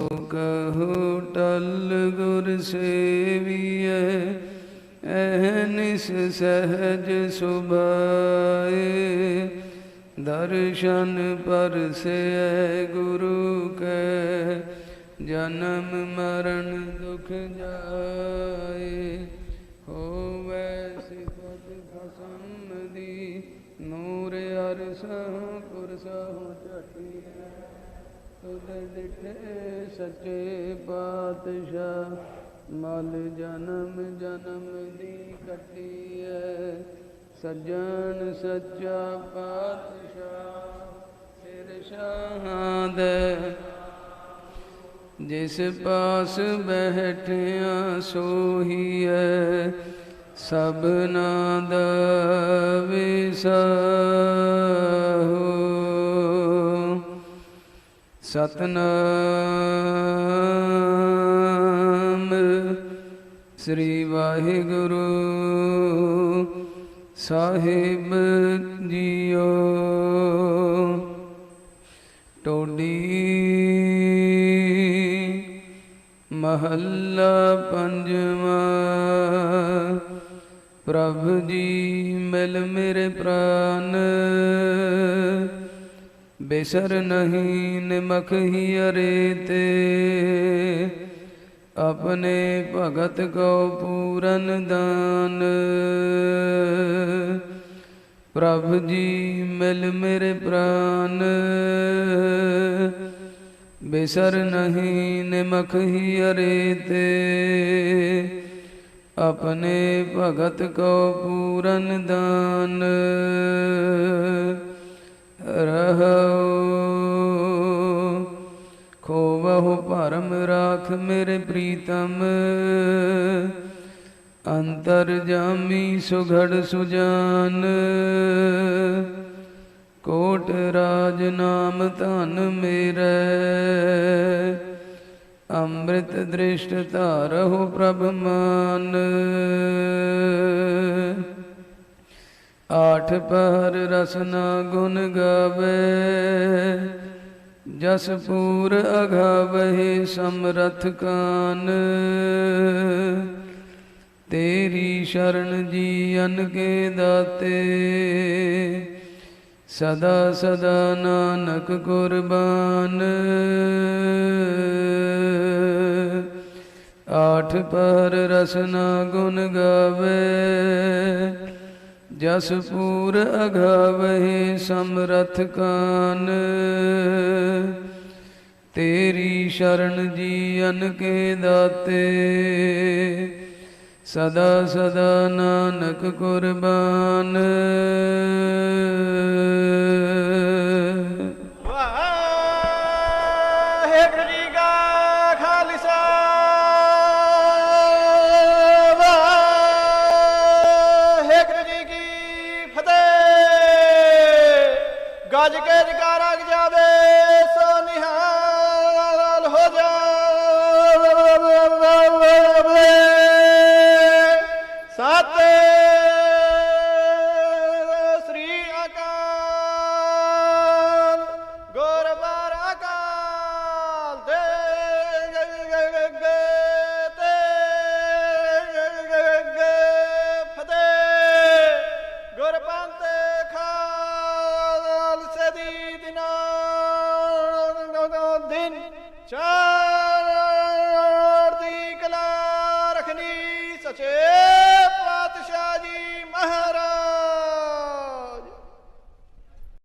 ਕਹੋ ਟਲ ਗੁਰ ਸੇਵੀਐ ਐਹਨਿਸ ਸਹਜ ਸੁਭਾਏ। ਦਰਸ਼ਨ ਪਰਸੈ ਗੁਰੂ ਕੈ, ਜਨਮ ਮਰਨ ਦੁਖ ਜਾਏ। ਹੋਵੈ ਸਿਫਤ ਖਸਮ ਦੀ, ਨੂਰ ਅਰਸਹੁ ਪੁਰਸਹੁ ਚਟਿਐ। ਤੁਧ ਡਿਠੇ ਸੱਚੇ ਪਾਤਸ਼ਾਹ, ਮਲ ਜਨਮ ਜਨਮ ਦੀ ਕੱਟੀਐ। ਸੱਜਣ ਸੱਚਾ ਪਾਤਸ਼ਾਹ, ਸਿਰ ਸ਼ਾਹਾਂ ਦੇ ਜਿਸ ਪਾਸ ਬੈਠਿਆ ਸੋਹੀਐ ਸਭਨਾ ਦਾ ਵਿਸਾਹੋ ਸਤਨਾਮ। ਸ੍ਰੀ ਵਾਹਿਗੁਰੂ ਸਾਹਿਬ ਜੀਓ। ਟੋਡੀ ਮਹੱਲਾ ਪੰਜਵਾਂ। ਪ੍ਰਭ ਜੀ ਮਿਲ ਮੇਰੇ ਪ੍ਰਾਨ। ਬੇਸਰ ਨਹੀਂ ਨਿਮਖ ਹੀ ਅਰੇ ਤੇ। ਆਪਣੇ ਭਗਤ ਕੋ ਪੂਰਨ ਦਾਨ। ਪ੍ਰਭ ਜੀ ਮਿਲ ਮੇਰੇ ਪ੍ਰਾਨ। ਬੇਸਰ ਨਹੀਂ ਨਿਮਖ ਹੀ ਅਰੇ ਤੇ। ਆਪਣੇ ਭਗਤ ਕੋ ਪੂਰਨ ਦਾਨ। ਰਹੋ ਖੋਵਹੁ ਭਰਮ ਰਾਖ ਮੇਰੇ ਪ੍ਰੀਤਮ। ਅੰਤਰ ਜਾਮੀ ਸੁਘੜ ਸੁਜਾਨ। ਕੋਟ ਰਾਜ ਨਾਮ ਧਨ ਮੇਰੇ। ਅੰਮ੍ਰਿਤ ਦ੍ਰਿਸ਼ਟ ਧਾਰਹੁ ਪ੍ਰਭ ਮਾਨ। ਆਠ ਪਹਿਰ ਰਸਨਾ ਗੁਣ ਗਾਵੇ, ਜਸ ਪੂਰ ਅਗਾਵਹਿ ਸਮਰਥ ਕਾਨ। ਤੇਰੀ ਸ਼ਰਨ ਜੀਅਨ ਕੇ ਦਾਤੇ, ਸਦਾ ਸਦਾ ਨਾਨਕ ਕੁਰਬਾਨ। ਆਠ ਪਰ ਰਸਨਾ ਗੁਣ ਗਾਵੇ ਜਸ ਪੂਰ ਅਗਾਵਹਿ ਸਮਰਥ ਕਾਨ। ਤੇਰੀ ਸ਼ਰਨ ਜੀਅਨ ਕੇ ਦਾਤੇ। ਸਦਾ ਸਦਾ ਨਾਨਕ ਕੁਰਬਾਨ। ਰਾਜ ਕੇ ਜਗਾਰਾ ਜਾਵੇ 起?